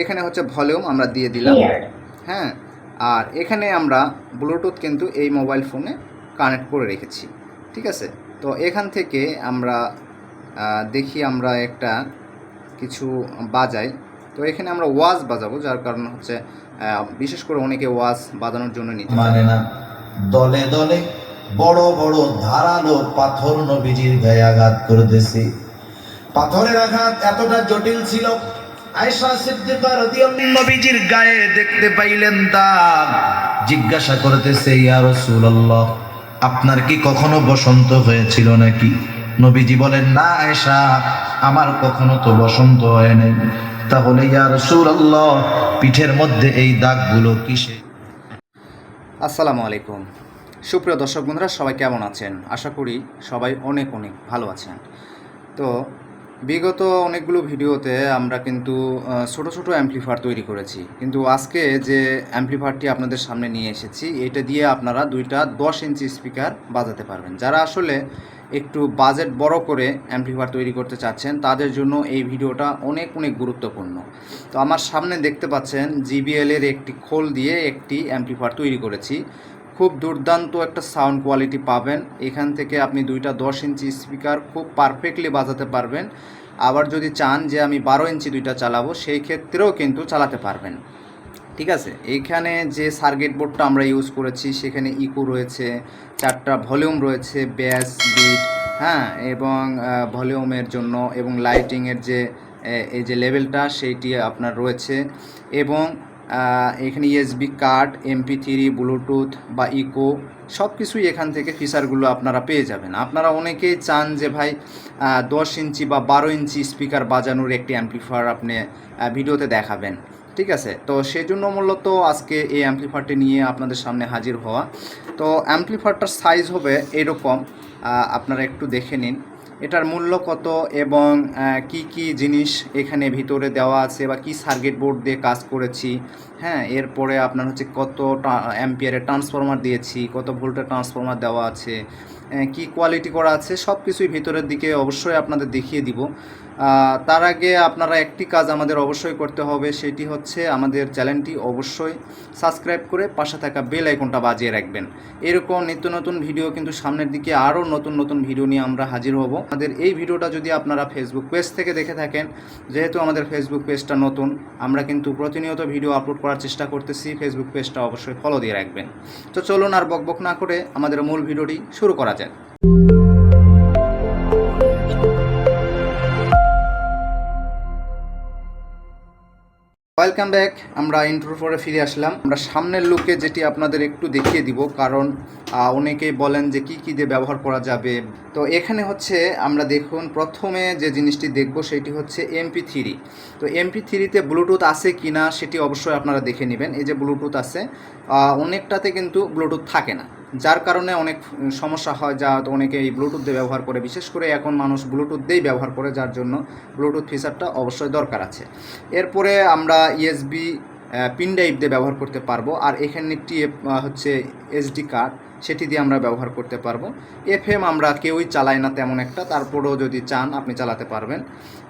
এখানে হচ্ছে ভলিউম আমরা দিয়ে দিলাম। হ্যাঁ আর এখানে আমরা ব্লুটুথ কিন্তু এই মোবাইল ফোনে কানেক্ট করে রেখেছি ঠিক আছে? তো এখান থেকে আমরা দেখি আমরা একটা কিছু বাজাই। তো এখানে আমরা ওয়াজ বাজাবো যার কারণ হচ্ছে বিশেষ করে অনেকে ওয়াজ বাজানোর জন্য নিতে মানে না দলে দলে বড় বড় ধারালো পাথর নবীজির গায়ে আঘাত করতেছে। পাথরের আঘাত এতটা জটিল ছিল সিদ্দিকা রাদিয়াল্লাহু নবীজির গায়ে দেখতে পাইলেন দাগ জিজ্ঞাসা করতেছে, ইয়া রাসূলুল্লাহ, আপনার কি কখনো বসন্ত হয়েছিল নাকি? নবীজি বলেন, না আয়েশা, আমার কখনো তো বসন্ত হয় নাই। তাহলে, ইয়া রাসূলুল্লাহ, পিঠের মধ্যে এই দাগগুলো কিসে আসসালামু আলাইকুম। সুপ্রিয় দর্শক বন্ধুরা, সবাই কেমন আছেন? আশা করি সবাই অনেক অনেক ভালো আছেন। তো বিগত অনেকগুলো ভিডিওতে আমরা কিন্তু ছোট ছোট অ্যাম্পলিফায়ার তৈরি করেছি। কিন্তু আজকে যে অ্যাম্পলিফায়ারটি আপনাদের সামনে নিয়ে এসেছি, এটা দিয়ে আপনারা দুইটা দশ ইঞ্চি স্পিকার বাজাতে পারবেন। যারা আসলে একটু বাজেট বড় করে অ্যাম্পলিফায়ার তৈরি করতে চাচ্ছেন, তাদের জন্য এই ভিডিওটা অনেক অনেক গুরুত্বপূর্ণ। তো আমার সামনে দেখতে পাচ্ছেন জিবিএলের একটি খোল দিয়ে একটি অ্যাম্পলিফায়ার তৈরি করেছি। খুব দুর্দান্ত একটা সাউন্ড কোয়ালিটি পাবেন। এখান থেকে আপনি দুইটা দশ ইঞ্চি স্পিকার খুব পারফেক্টলি বাজাতে পারবেন। আবার যদি চান যে আমি বারো ইঞ্চি দুইটা চালাবো, সেই ক্ষেত্রেও কিন্তু চালাতে পারবেন। ঠিক আছে? এইখানে যে সার্কিট বোর্ডটা আমরা ইউজ করেছি, সেখানে ইকো রয়েছে, চারটা ভলিউম রয়েছে ব্যাস বিট হ্যাঁ? এবং ভলিউমের জন্য এবং লাইটিংয়ের যে এই যে লেভেলটা সেইটি আপনার রয়েছে। এবং এখানে USB card MP three Bluetooth বা ইকো সব কিছুই এখান থেকে ফিচারগুলো আপনারা পেয়ে যাবেন। আপনারা অনেকেই চান যে ভাই দশ ইঞ্চি বা বারো ইঞ্চি স্পিকার বাজানোর একটি অ্যাম্পলিফায়ার আপনি ভিডিওতে দেখাবেন। ঠিক আছে? তো সেই জন্য মূলত আজকে এই অ্যাম্পলিফায়ারটি নিয়ে আপনাদের সামনে হাজির হওয়া। তো অ্যাম্পলিফায়ারটার সাইজ হবে এরকম। আপনারা একটু দেখে নিন। এটার মূল্য কত এবং কি কি জিনিস এখানে ভিতরে দেওয়া আছে বা কি সার্কিট বোর্ড দিয়ে কাজ করেছি? হ্যাঁ এরপরে আপনার হচ্ছে কত অ্যাম্পিয়ারের ট্রান্সফরমার দিয়েছি, কত ভোল্টের ট্রান্সফরমার দেওয়া আছে কি কোয়ালিটি করা আছে সব কিছুই ভিতরের দিকে অবশ্যই আপনাদের দেখিয়ে দিব। তার আগে আপনারা একটি কাজ আমাদের অবশ্যই করতে হবে, সেটি হচ্ছে আমাদের চ্যানেলটি অবশ্যই সাবস্ক্রাইব করে পাশে থাকা বেল আইকনটা বাজিয়ে রাখবেন। এরকম নিত্য নতুন ভিডিও কিন্তু সামনের দিকে আরও নতুন নতুন ভিডিও নিয়ে আমরা হাজির হব। আমাদের এই ভিডিওটা যদি আপনারা ফেসবুক পেজ থেকে দেখে থাকেন, যেহেতু আমাদের ফেসবুক পেজটা নতুন, আমরা কিন্তু প্রতিনিয়ত ভিডিও আপলোড করার চেষ্টা করতেছি ফেসবুক পেজটা অবশ্যই ফলো দিয়ে রাখবেন। তো চলুন আর বকবক না করে আমাদের মূল ভিডিওটি শুরু করা যাক। ওয়েলকাম ব্যাক আমরা ইন্ট্রোর পরে ফিরে আসলাম। আমরা সামনের লুকে যেটি আপনাদের একটু দেখিয়ে দিব, কারণ অনেকেই বলেন যে কি কী দিয়ে ব্যবহার করা যাবে। তো এখানে হচ্ছে আমরা দেখুন, প্রথমে যে জিনিসটি দেখব সেটি হচ্ছে এমপি থ্রি তো এমপি থ্রিতে ব্লুটুথ আছে কি না সেটি অবশ্যই আপনারা দেখে নেবেন। এই যে ব্লুটুথ আছে অনেকটাতে কিন্তু ব্লুটুথ থাকে না। যার কারণে অনেক সমস্যা হয় যা অনেকে এই ব্লুটুথ দিয়ে ব্যবহার করে। বিশেষ করে এখন মানুষ ব্লুটুথ দিয়েই ব্যবহার করে যার জন্য ব্লুটুথ ফিচারটা অবশ্যই দরকার আছে। এরপরে আমরা ইএসবি পিন ড্রাইভ দিয়ে ব্যবহার করতে পারব। আর এখানে আহ, হচ্ছে এসডি কার্ড সেটি দিয়ে আমরা ব্যবহার করতে পারব। এফএম আমরা কেউই চালাই না তেমন একটা, তারপরেও যদি চান আপনি চালাতে পারবেন।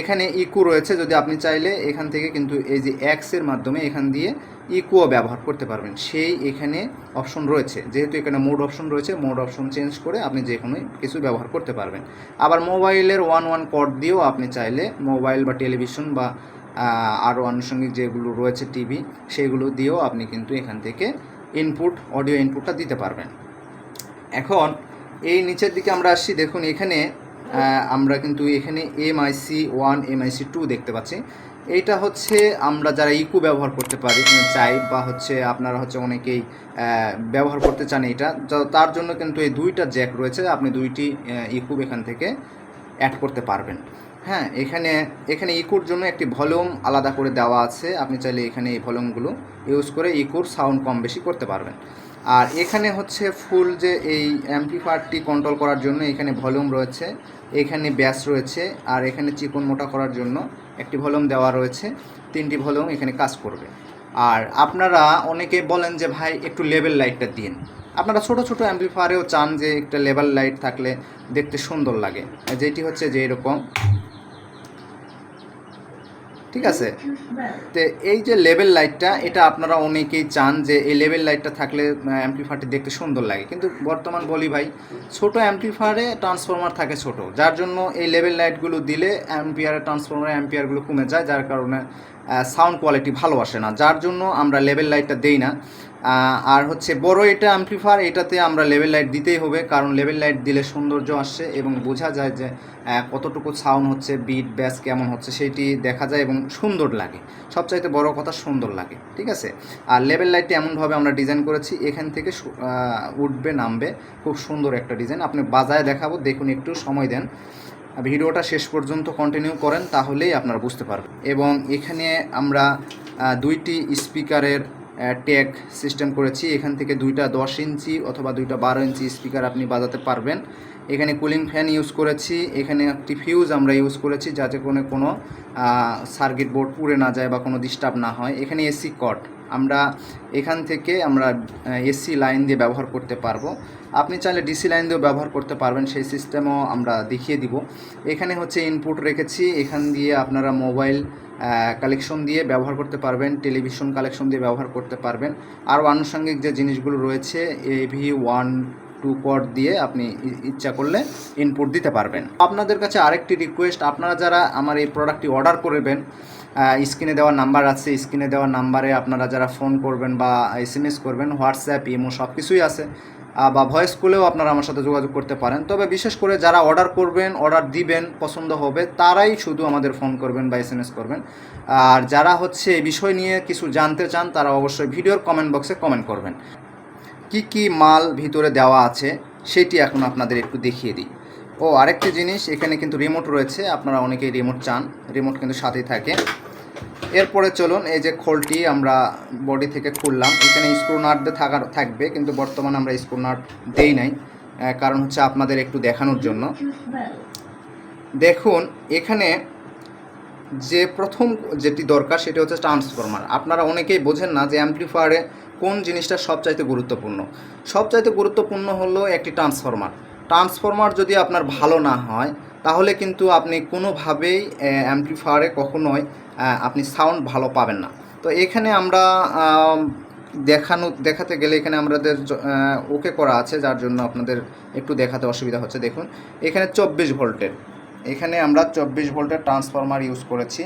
এখানে ইকু রয়েছে, যদি আপনি চাইলে এখান থেকে কিন্তু এই যে অ্যাক্সের মাধ্যমে এখান দিয়ে ইকুও ব্যবহার করতে পারবেন। সেই এখানে অপশন রয়েছে। যেহেতু এখানে মোড অপশন রয়েছে মোড অপশন চেঞ্জ করে আপনি যে কোনো কিছু ব্যবহার করতে পারবেন। আবার মোবাইলের ওয়ান ওয়ান কড দিয়েও আপনি চাইলে মোবাইল বা টেলিভিশন বা আরও আনুষঙ্গিক যেগুলো রয়েছে টিভি সেগুলো দিয়েও আপনি কিন্তু এখান থেকে ইনপুট অডিও ইনপুটটা দিতে পারবেন। এখন এই নিচের দিকে আমরা আসছি, দেখুন এখানে আমরা কিন্তু এখানে এমআইসি ওয়ান এমআইসি টু দেখতে পাচ্ছি। এইটা হচ্ছে আমরা যারা ইকু ব্যবহার করতে পারি চাই বা হচ্ছে আপনারা হচ্ছে অনেকেই ব্যবহার করতে চান এটা তার জন্য কিন্তু এই দুইটা জ্যাক রয়েছে, আপনি দুইটি ইকু এখান থেকে অ্যাড করতে পারবেন। হ্যাঁ এখানে এখানে ইকুর জন্য একটি ভলিউম আলাদা করে দেওয়া আছে, আপনি চাইলে এখানে এই ভলিউমগুলো ইউজ করে ইকুর সাউন্ড কম বেশি করতে পারবেন। আর এখানে হচ্ছে ফুল যে এই অ্যাম্পলিফায়ারটি কন্ট্রোল করার জন্য এখানে ভলিউম রয়েছে, এখানে ব্যাস রয়েছে, আর এখানে চিকন মোটা করার জন্য একটি ভলিউম দেওয়া রয়েছে, তিনটি ভলিউম এখানে কাজ করবে। আর আপনারা অনেকে বলেন যে, ভাই, একটু লেভেল লাইটটা দিন। আপনারা ছোট ছোট অ্যাম্পলিফায়ারেও চান যে, একটা লেভেল লাইট থাকলে দেখতে সুন্দর লাগে। যেটি হচ্ছে যে এরকম ঠিক আছে? তো এই যে লেভেল লাইটটা এটা আপনারা অনেকেই চান যে এই লেভেল লাইটটা থাকলে অ্যাম্পলিফায়ারটি দেখতে সুন্দর লাগে। কিন্তু বর্তমান বলি ভাই, ছোট অ্যাম্পলিফায়ারে ট্রান্সফর্মার থাকে ছোট। যার জন্য এই লেভেল লাইটগুলো দিলে অ্যাম্পিয়ারে ট্রান্সফরমার অ্যাম্পিয়ারগুলো কমে যায়, যার কারণে সাউন্ড কোয়ালিটি ভালো আসে না। যার জন্য আমরা লেভেল লাইটটা দেই না। আর হচ্ছে বড় এটা অ্যাম্পলিফায়ার এটাতে আমরা লেভেল লাইট দিতেই হবে, কারণ লেভেল লাইট দিলে সৌন্দর্য আসছে এবং বোঝা যায় যে কতটুকু সাউন্ড হচ্ছে বিট ব্যাস কেমন হচ্ছে, সেইটি দেখা যায় এবং সুন্দর লাগে। সবচাইতে বড় কথা সুন্দর লাগে, ঠিক আছে? আর লেভেল লাইটটি এমনভাবে আমরা ডিজাইন করেছি, এখান থেকে উঠবে, নামবে, খুব সুন্দর একটা ডিজাইন আপনি বাজায় দেখাবো, দেখুন একটু সময় দেন। ভিডিওটা শেষ পর্যন্ত কন্টিনিউ করেন, তাহলেই আপনারা বুঝতে পারবেন। এবং এখানে আমরা দুইটি স্পিকারের ট্যাগ সিস্টেম করেছি। এখান থেকে দুইটা দশ ইঞ্চি অথবা দুইটা বারো ইঞ্চি স্পিকার আপনি বাজাতে পারবেন। এখানে কুলিং ফ্যান ইউজ করেছি। এখানে একটি ফিউজ আমরা ইউজ করেছি যাতে কোনো কোনো সার্কিট বোর্ড পুড়ে না যায় বা কোনো ডিস্টার্ব না হয়। এখানে এসি কট আমরা এখান থেকে আমরা এসি লাইন দিয়ে ব্যবহার করতে পারব। আপনি চাইলে ডিসি লাইন দিয়েও ব্যবহার করতে পারবেন, সেই সিস্টেমও আমরা দেখিয়ে দিব। এখানে হচ্ছে ইনপুট রেখেছি, এখান দিয়ে আপনারা মোবাইল কালেকশন দিয়ে ব্যবহার করতে পারবেন টেলিভিশন কালেকশন দিয়ে ব্যবহার করতে পারবেন। আরও আনুষঙ্গিক যে জিনিসগুলো রয়েছে এভি ওয়ান টু পট দিয়ে আপনি ইচ্ছা করলে ইনপুট দিতে পারবেন। আপনাদের কাছে আরেকটি রিকোয়েস্ট আপনারা যারা আমার এই প্রোডাক্টটি অর্ডার করবেন স্ক্রিনে দেওয়া নাম্বার আছে স্ক্রিনে দেওয়া নাম্বারে আপনারা যারা ফোন করবেন বা এস করবেন হোয়াটসঅ্যাপ ইমো সব কিছুই আছে। বা ভয়েস কলেও আপনারা আমার সাথে যোগাযোগ করতে পারেন। তবে বিশেষ করে যারা অর্ডার করবেন অর্ডার দিবেন, পছন্দ হবে, তারাই শুধু আমাদের ফোন করবেন বা এস এম এস করবেন। আর যারা হচ্ছে এই বিষয় নিয়ে কিছু জানতে চান, তারা অবশ্যই ভিডিওর কমেন্ট বক্সে কমেন্ট করবেন। কি কি মাল ভিতরে দেওয়া আছে, সেটি এখন আপনাদের একটু দেখিয়ে দিই। ও, আরেকটি জিনিস, এখানে কিন্তু রিমোট রয়েছে, আপনারা অনেকেই রিমোট চান। রিমোট কিন্তু সাথেই থাকে। এরপরে চলুন, এই যে খোলটি আমরা বডি থেকে খুললাম। এখানে স্ক্রু নাট থাকার, থাকবে, কিন্তু বর্তমানে আমরা স্ক্রু নাট দেই নাই কারণ হচ্ছে আপনাদের একটু দেখানোর জন্য। দেখুন, এখানে যে প্রথম যেটি দরকার সেটি হচ্ছে ট্রান্সফরমার। আপনারা অনেকেই বোঝেন না যে অ্যাম্পলিফায়ারে কোন জিনিসটা সবচাইতে গুরুত্বপূর্ণ। সবচাইতে গুরুত্বপূর্ণ হলো একটি ট্রান্সফরমার। ট্রান্সফরমার যদি আপনার ভালো না হয় তাহলে কিন্তু আপনি কোনোভাবেই অ্যাম্পলিফায়ারে কখনোই আপনি সাউন্ড ভালো পাবেন না। তো এখানে আমরা দেখানো, দেখাতে গেলে এখানে আমাদের ওকে করা আছে, যার জন্য আপনাদের একটু দেখাতে অসুবিধা হচ্ছে। দেখুন, এখানে চব্বিশ ভোল্টের। এখানে আমরা চব্বিশ ভোল্টের ট্রান্সফরমার ইউজ করেছি।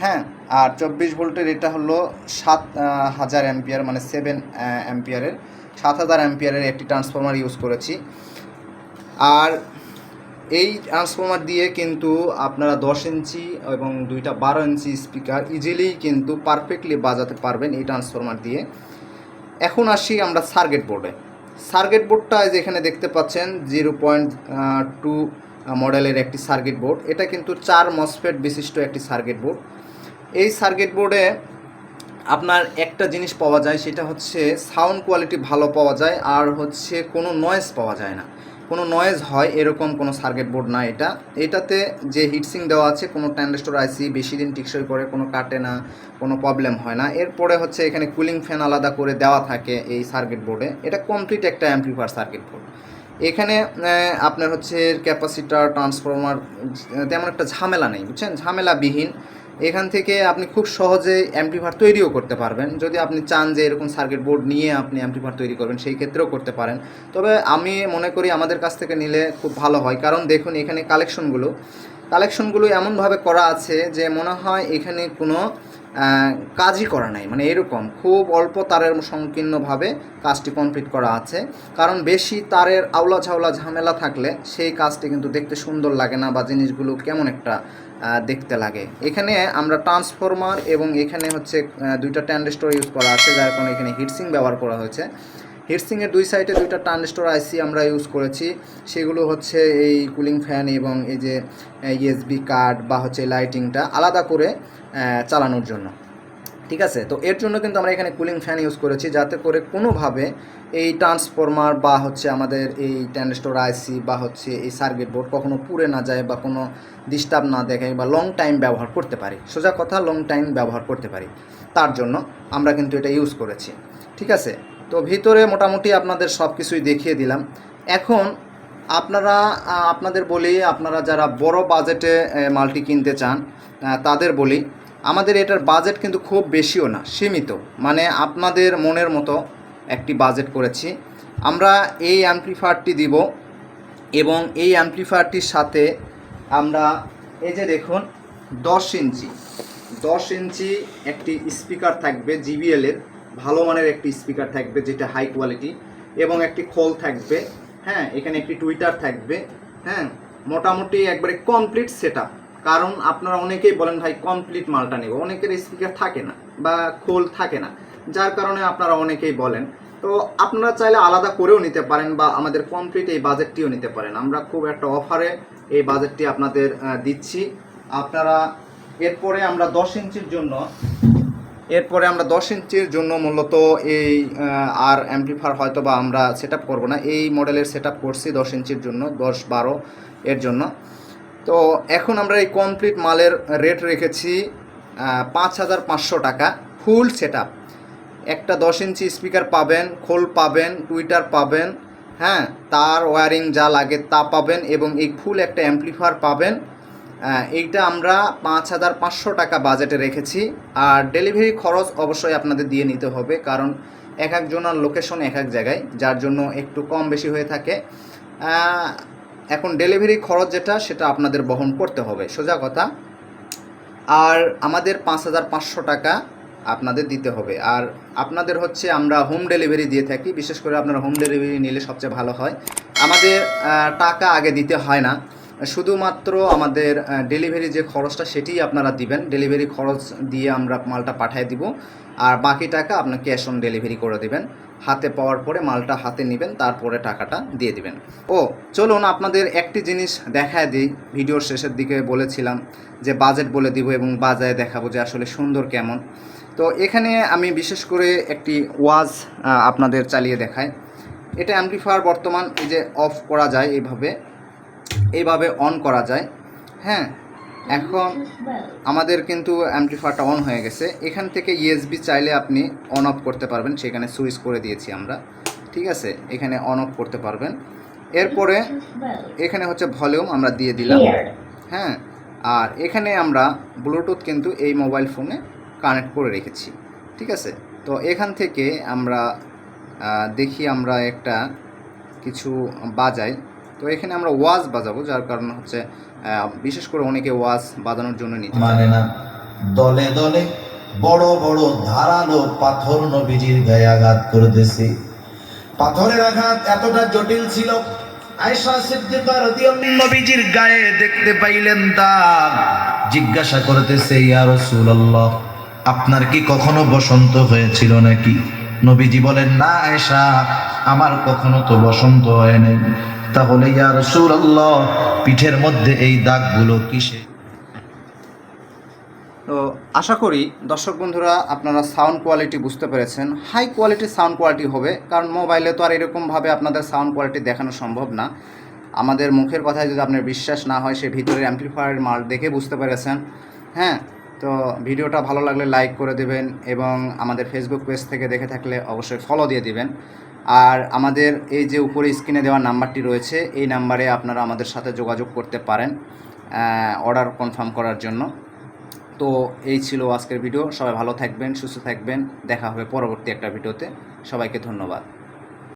হ্যাঁ আর চব্বিশ ভোল্টের এটা হলো সাত হাজার অ্যাম্পিয়ার মানে সেভেন অ্যাম্পিয়ারের। সাত হাজার অ্যাম্পিয়ারের একটি ট্রান্সফরমার ইউজ করেছি। আর এই ট্রান্সফর্মার দিয়ে কিন্তু আপনারা দশ ইঞ্চি এবং দুইটা বারো ইঞ্চি স্পিকার ইজিলি কিন্তু পারফেক্টলি বাজাতে পারবেন এই ট্রান্সফর্মার দিয়ে। এখন আসি আমরা সার্কিট বোর্ডে সার্কিট বোর্ডটা যেখানে দেখতে পাচ্ছেন জিরো পয়েন্ট টু মডেলের একটি সার্কিট বোর্ড এটা কিন্তু চার মসফেট বিশিষ্ট একটি সার্কিট বোর্ড এই সার্কিট বোর্ডে আপনার একটা জিনিস পাওয়া যায়, সেটা হচ্ছে সাউন্ড কোয়ালিটি ভালো পাওয়া যায়, আর হচ্ছে কোনো নয়েজ পাওয়া যায় না। কোনো নয়েজ হয়, এরকম কোনো সার্কিট বোর্ড না এটা। এটাতে যে হিটসিং দেওয়া আছে, কোনো ট্যান্ডেস্টোর আইসি বেশি দিন টিকসই করে, কোনো কাটে না, কোনো প্রবলেম হয় না। এরপরে হচ্ছে এখানে কুলিং ফ্যান আলাদা করে দেওয়া থাকে এই সার্কিট বোর্ডে এটা কমপ্লিট একটা অ্যাম্পলিফায়ার সার্কিট বোর্ড এখানে আপনার হচ্ছে ক্যাপাসিটার ট্রান্সফরমার তেমন একটা ঝামেলা নেই, বুঝছেন? ঝামেলাবিহীন। এখান থেকে আপনি খুব সহজে অ্যাম্পলিফায়ার তৈরিও করতে পারবেন। যদি আপনি চান যে এরকম সার্কিট বোর্ড নিয়ে আপনি অ্যাম্পলিফায়ার তৈরি করবেন, সেই ক্ষেত্রেও করতে পারেন। তবে আমি মনে করি আমাদের কাছ থেকে নিলে খুব ভালো হয়। কারণ দেখুন, এখানে কালেকশনগুলো কালেকশনগুলো এমনভাবে করা আছে যে মনে হয় এখানে কোনো কাজই করা নাই। মানে এরকম খুব অল্প তারের সংকীর্ণভাবে কাজটি কমপ্লিট করা আছে। কারণ বেশি তারের আওলা ঝাওলা ঝামেলা থাকলে সেই কাজটি কিন্তু দেখতে সুন্দর লাগে না বা জিনিসগুলো কেমন একটা দেখতে লাগে। এখানে আমরা ট্রান্সফরমার এবং এখানে হচ্ছে দুইটা ট্যান্ডেস্টোর ইউজ করা আছে, যার কারণে এখানে হিটসিং ব্যবহার করা হয়েছে। হিটসিংয়ের দুই সাইডে দুইটা ট্রানজিস্টর আইসি আমরা ইউজ করেছি। সেগুলো হচ্ছে এই কুলিং ফ্যান এবং এই যে ইএসবি কার্ড বা হচ্ছে লাইটিংটা আলাদা করে চালানোর জন্য। ঠিক আছে? তো এর জন্য কিন্তু আমরা এখানে কুলিং ফ্যান ইউজ করেছি যাতে করে কোনোভাবে এই ট্রান্সফরমার বা হচ্ছে আমাদের এই ট্যান্ডেস্টোর আইসি বা হচ্ছে এই সার্কিট বোর্ড কখনো পুড়ে না যায় বা কোনো ডিস্টার্ব না দেখায় বা লং টাইম ব্যবহার করতে পারি। সোজা কথা লং টাইম ব্যবহার করতে পারি। তার জন্য আমরা কিন্তু এটা ইউজ করেছি। ঠিক আছে? তো ভিতরে মোটামুটি আপনাদের সব কিছুই দেখিয়ে দিলাম। এখন আপনারা আপনাদের বলি, আপনারা যারা বড় বাজেটে মালটি কিনতে চান তাদের বলি, আমাদের এটার বাজেট কিন্তু খুব বেশিও না, সীমিত। মানে আপনাদের মনের মতো একটি বাজেট করেছি। আমরা এই অ্যাম্প্লিফায়ারটি দিব এবং এই অ্যাম্প্লিফায়ারটির সাথে আমরা, এই যে দেখুন, দশ ইঞ্চি দশ ইঞ্চি একটি স্পিকার থাকবে জিবিএল এর। ভালো মানের একটি স্পিকার থাকবে যেটা হাই কোয়ালিটি এবং একটি খোল থাকবে হ্যাঁ এখানে একটি টুইটার থাকবে হ্যাঁ মোটামুটি একবারে কমপ্লিট সেট কারণ আপনারা অনেকেই বলেন, ভাই কমপ্লিট মালটা নেব। অনেকের স্পিকার থাকে না বা খোল থাকে না, যার কারণে আপনারা অনেকেই বলেন। তো আপনারা চাইলে আলাদা করেও নিতে পারেন বা আমাদের কমপ্লিট এই বাজেটটিও নিতে পারেন। আমরা খুব একটা অফারে এই বাজেটটি আপনাদের দিচ্ছি। আপনারা এরপরে আমরা দশ ইঞ্চির জন্য এরপরে আমরা দশ ইঞ্চির জন্য মূলত এই আর অ্যাম্প্লিফায়ার হয়তো বা আমরা সেট আপ করব না। এই মডেলের সেট আপ করছি দশ ইঞ্চির জন্য, দশ বারো এর জন্য। তো এখন আমরা এই কমপ্লিট মালের রেট রেখেছি পাঁচ হাজার পাঁচশো টাকা ফুল সেট আপ একটা দশ ইঞ্চি স্পিকার পাবেন, খোল পাবেন টুইটার পাবেন হ্যাঁ তার ওয়ারিং যা লাগে তা পাবেন এবং এই ফুল একটা অ্যাম্প্লিফায়ার পাবেন। এইটা আমরা পাঁচ হাজার পাঁচশো টাকা বাজেটে রেখেছি। আর ডেলিভারি খরচ অবশ্যই আপনাদের দিয়ে নিতে হবে, কারণ এক একজনের লোকেশন এক এক জায়গায়, যার জন্য একটু কম বেশি হয়ে থাকে। এখন ডেলিভারি খরচ যেটা, সেটা আপনাদের বহন করতে হবে, সোজা কথা। আর আমাদের পাঁচ হাজার পাঁচশো টাকা আপনাদের দিতে হবে। আর আপনাদের হচ্ছে আমরা হোম ডেলিভারি দিয়ে থাকি, বিশেষ করে আপনারা হোম ডেলিভারি নিলে সবচেয়ে ভালো হয়। আমাদের টাকা আগে দিতে হয় না। শুধুমাত্র আমাদের ডেলিভারি যে খরচটা সেটিই আপনারা দিবেন। ডেলিভারি খরচ দিয়ে আমরা মালটা পাঠিয়ে দিব। আর বাকি টাকা আপনার ক্যাশ অন ডেলিভারি করে দিবেন। হাতে পাওয়ার পরে মালটা হাতে নেবেন, তারপরে টাকাটা দিয়ে দিবেন। ও, চলুন আপনাদের একটি জিনিস দেখায় দিই। ভিডিওর শেষের দিকে বলেছিলাম যে বাজেট বলে দিব এবং বাজারে দেখাবো যে আসলে সুন্দর কেমন। তো এখানে আমি বিশেষ করে একটি ওয়াজ আপনাদের চালিয়ে দেখাই। এটা অ্যাম্প্লিফায়ার বর্তমান এই যে অফ করা যায় এইভাবে। এইভাবে অন করা যায়। হ্যাঁ এখন আমাদের কিন্তু অ্যাম্প্লিফায়ারটা অন হয়ে গেছে। এখান থেকে ইএসবি চাইলে আপনি অন অফ করতে পারবেন। সেখানে সুইচ করে দিয়েছি আমরা। ঠিক আছে? এখানে অন অফ করতে পারবেন। এরপরে এখানে হচ্ছে ভলিউম আমরা দিয়ে দিলাম। হ্যাঁ আর এখানে আমরা ব্লুটুথ কিন্তু এই মোবাইল ফোনে কানেক্ট করে রেখেছি। ঠিক আছে? তো এখান থেকে আমরা দেখি আমরা একটা কিছু বাজাই। তো এখানে আমরা ওয়াজ বাজাবো, যার কারণ হচ্ছে বিশেষ করে অনেকে ওয়াজ বাজানোর জন্য নিতে মানে না, দলে দলে বড় বড় ধারালো পাথর নবীজির গায়ে আঘাত করতেছে। পাথরের আঘাত এতটা জটিল ছিল, আয়েশা সিদ্দিকা রাদিয়াল্লাহু নবীজির গায়ে দেখতে পাইলেন দাগ জিজ্ঞাসা করতেছে, ইয়া রাসূলুল্লাহ, আপনার কি কখনো বসন্ত হয়েছিল নাকি? নবীজি বলেন, না আয়েশা, আমার কখনো তো বসন্ত হয় নাই। তাহলে ইয়া রাসূলুল্লাহ, পিঠের মধ্যে এই দাগগুলো কিসে তো আশা করি দর্শক বন্ধুরা আপনারা সাউন্ড কোয়ালিটি বুঝতে পেরেছেন। হাই কোয়ালিটির সাউন্ড কোয়ালিটি হবে, কারণ মোবাইলে তো আর এরকমভাবে আপনাদের সাউন্ড কোয়ালিটি দেখানো সম্ভব না। আমাদের মুখের কথায় যদি আপনার বিশ্বাস না হয়, সে ভিতরে অ্যাম্প্লিফায়ার মাল দেখে বুঝতে পেরেছেন। হ্যাঁ তো ভিডিওটা ভালো লাগলে লাইক করে দেবেন এবং আমাদের ফেসবুক পেজ থেকে দেখে থাকলে অবশ্যই ফলো দিয়ে দিবেন। আর আমাদের এই যে উপরে স্ক্রিনে দেওয়া নাম্বারটি রয়েছে, এই নাম্বারে আপনারা আমাদের সাথে যোগাযোগ করতে পারেন অর্ডার কনফার্ম করার জন্য। তো এই ছিল আজকের ভিডিও সবাই ভালো থাকবেন, সুস্থ থাকবেন। দেখা হবে পরবর্তী একটা ভিডিওতে সবাইকে ধন্যবাদ।